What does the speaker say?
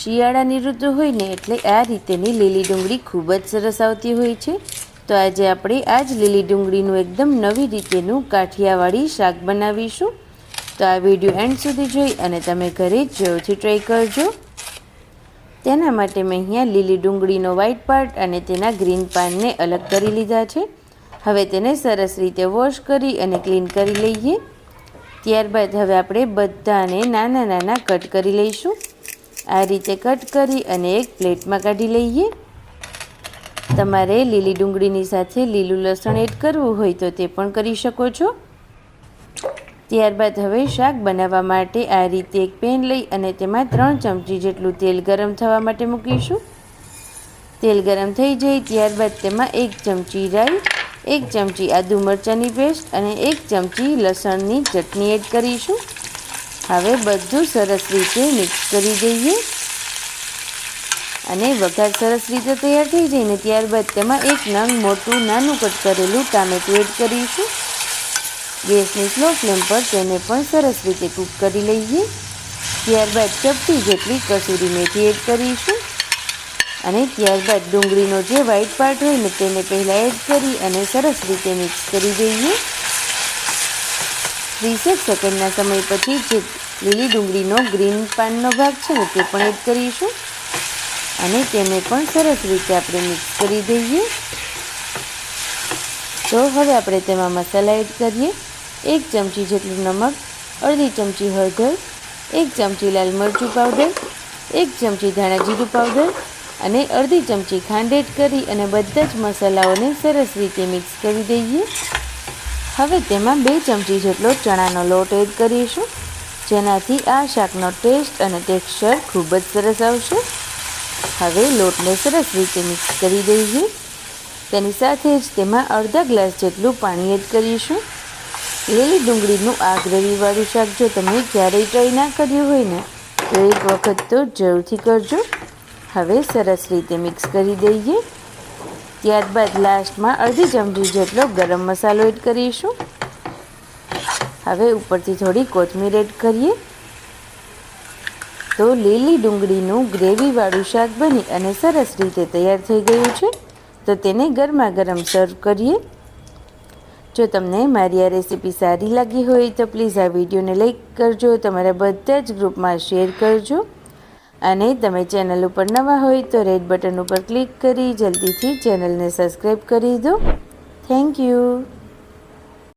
શિયાળાની ઋતુ હોય ને એટલે આ રીતેની લીલી ડુંગળી ખૂબ જ સરસ આવતી હોય છે. તો આજે આપણે આ જ લીલી ડુંગળીનું એકદમ નવી રીતેનું કાઠિયાવાડી શાક બનાવીશું. તો આ વીડિયો એન્ડ સુધી જોઈ અને તમે ઘરે જરૂરથી ટ્રાય કરજો. તેના માટે મેં અહીંયા લીલી ડુંગળીનો વ્હાઇટ પાર્ટ અને તેના ગ્રીન પાનને અલગ કરી લીધા છે. હવે તેને સરસ રીતે વોશ કરી અને ક્લીન કરી લઈએ. ત્યારબાદ હવે આપણે બધાને નાના નાના કટ કરી લઈશું. આ રીતે કટ કરી અને એક પ્લેટમાં કાઢી લઈએ. તમારે લીલી ડુંગળીની સાથે લીલું લસણ એડ કરવું હોય તો તે પણ કરી શકો છો. ત્યારબાદ હવે શાક બનાવવા માટે આ રીતે એક પેન લઈ અને તેમાં ત્રણ ચમચી જેટલું તેલ ગરમ થવા માટે મૂકીશું. તેલ ગરમ થઈ જાય ત્યારબાદ તેમાં એક ચમચી રાઈ, એક ચમચી આદુ મરચાંની પેસ્ટ અને એક ચમચી લસણની ચટણી એડ કરીશું. હવે બધું સરસ રીતે મિક્સ કરી દઈએ. અને વઘાર સરસ રીતે તૈયાર થઈ જાય ને ત્યારબાદ તેમાં એક નંગ મોટું નાનું કટ કરેલું ટામેટું એડ કરીશું. ગેસની સ્લો ફ્લેમ પર તેને પણ સરસ રીતે કૂક કરી લઈએ. ત્યારબાદ ચપટી જેટલી કસૂરી મેથી એડ કરીશું. અને ત્યારબાદ ડુંગળીનો જે વ્હાઈટ પાર્ટ હોય ને તેને પહેલાં એડ કરી અને સરસ રીતે મિક્સ કરી દઈએ. ત્રીસેક સેકન્ડના સમય પછી જે લીલી ડુંગળીનો ગ્રીન પાનનો ભાગ છે ને તે પણ એડ કરીશું. અને તેને પણ સરસ રીતે આપણે મિક્સ કરી દઈએ. તો હવે આપણે તેમાં મસાલા એડ કરીએ. એક ચમચી જેટલું નમક, અડધી ચમચી હળદર, એક ચમચી લાલ મરચું પાવડર, એક ચમચી ધાણા જીરું પાવડર અને અડધી ચમચી ખાંડ એડ કરી અને બધા જ મસાલાઓને સરસ રીતે મિક્સ કરી દઈએ. હવે તેમાં બે ચમચી જેટલો ચણાનો લોટ એડ કરીશું. જેનાથી આ શાકનો ટેસ્ટ અને ટેક્સચર ખૂબ જ સરસ આવશે. હવે લોટને સરસ રીતે મિક્સ કરી દઈએ. તેની સાથે જ તેમાં અડધા ગ્લાસ જેટલું પાણી એડ કરીશું. લીલી ડુંગળીનું આ ગ્રેવીવાળું શાક જો તમે ક્યારેય ટ્રાય ના કર્યું હોય ને, તો એક વખત તો જરૂરથી કરજો. હવે સરસ રીતે મિક્સ કરી દઈએ. ત્યારબાદ લાસ્ટમાં અડધી ચમચી જેટલો ગરમ મસાલો એડ કરીશું. હવે ઉપરથી થોડી કોથમીર એડ કરીએ. તો લીલી ડુંગળીનું ગ્રેવીવાળું શાક બની અને સરસ રીતે તૈયાર થઈ ગયું છે. તો તેને ગરમા ગરમ સર્વ કરીએ. જો તમને મારી આ રેસીપી સારી લાગી હોય તો પ્લીઝ આ વિડીયોને લાઈક કરજો, તમારા બધા જ ગ્રુપમાં શેર કરજો. અને તમે ચેનલ ઉપર નવા હોય તો રેડ બટન ઉપર ક્લિક કરી જલ્દીથી ચેનલને સબસ્ક્રાઈબ કરી દો. Thank you